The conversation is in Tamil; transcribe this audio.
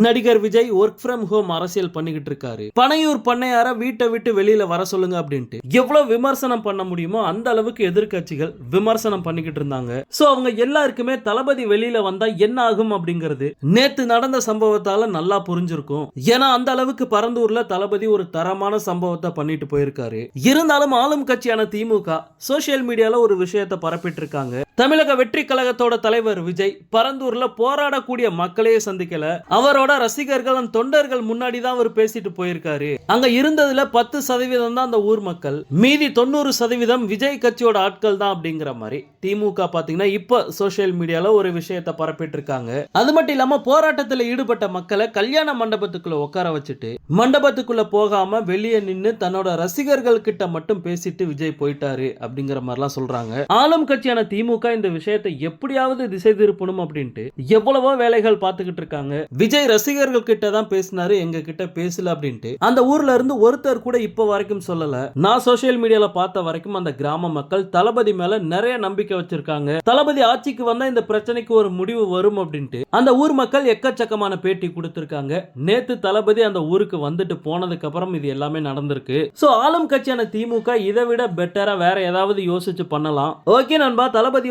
நடிகர் விஜய் ஒர்க் ஃப்ரம் ஹோம் அரசியல் பண்ணிக்கிட்டு இருக்காரு. பனையூர் பண்ணையார வீட்டை விட்டு வெளியில வர சொல்லுங்க அப்படின்ட்டு. எவ்வளவு விமர்சனம் பண்ண முடியுமோ அந்த அளவுக்கு எதிர்க்கட்சிகள் விமர்சனம் பண்ணிக்கிட்டு இருந்தாங்க. சோ அவங்க எல்லாருக்குமே தளபதி வெளியில வந்தா என்ன ஆகும் அப்படிங்கிறது நேத்து நடந்த சம்பவத்தால நல்லா புரிஞ்சிருக்கும். ஏன்னா அந்த அளவுக்கு பரந்தூர்ல தளபதி ஒரு தரமான சம்பவத்தை பண்ணிட்டு போயிருக்காரு. இருந்தாலும் ஆளும் கட்சியான திமுக சோசியல் மீடியால ஒரு விஷயத்தை பரப்பிட்டு இருக்காங்க. தமிழக வெற்றி கழகத்தோட தலைவர் விஜய் பரந்தூர்ல போராடக்கூடிய மக்களையே சந்திக்கல. அவரோட ரசிகர்கள் தொண்டர்கள் முன்னாடி தான் அவர் பேசிட்டு போயிருக்காரு. அங்க இருந்ததுல பத்து சதவீதம் தான் அந்த ஊர் மக்கள். மீதி தொண்ணூறு சதவீதம் விஜய் கட்சியோட ஆட்கள் தான் அப்படிங்கிற மாதிரி. திமுக பாத்தீங்கன்னா இப்ப சோசியல் மீடியால ஒரு விஷயத்தை பரப்பிட்டு இருக்காங்க அது மட்டும் இல்லாம போராட்டத்துல ஈடுபட்ட மக்களை கல்யாண மண்டபத்துக்குள்ள உட்கார வச்சுட்டு மண்டபத்துக்குள்ள போகாம வெளியே நின்னு தன்னோட ரசிகர்கள் கிட்ட மட்டும் பேசிட்டு விஜய் போயிட்டாரு அப்படிங்கிற மாதிரிலாம் சொல்றாங்க. ஆளும் கட்சியான திமுக இந்த விஷயத்தை எப்படியாவது திசை திருப்பணும் அப்படின்ட்டு எவ்வளவோ வேலைகள் பார்த்துக்கிட்டு இருக்காங்க. விஜய் ரசிகர்கள் கிட்ட தான் பேசினாரு எங்க கிட்ட பேசல அப்படின்ட்டு. அந்த ஊர்ல இருந்து ஒருத்தர் கூட இப்ப வரைக்கும் சொல்லல. நான் சோசியல் மீடியால பார்த்த வரைக்கும் அந்த கிராம மக்கள் தளபதி மேல நிறைய நம்பிக்கை வச்சிருக்காங்க. தளபதி ஆட்சிக்கு வந்தா இந்த பிரச்சனைக்கு ஒரு முடிவு வரும் அப்படின்ட்டு அந்த ஊர் மக்கள் எக்கச்சக்கமான பேட்டி கொடுத்திருக்காங்க. நேத்து தளபதி அந்த ஊருக்கு வந்துட்டு போனதுக்கு அப்புறம் இது எல்லாமே நடந்திருக்கு. சோ ஆளும் கட்சியான திமுக இதை விட பெட்டரா வேற ஏதாவது யோசிச்சு பண்ணலாம். ஓகே நண்பா தளபதி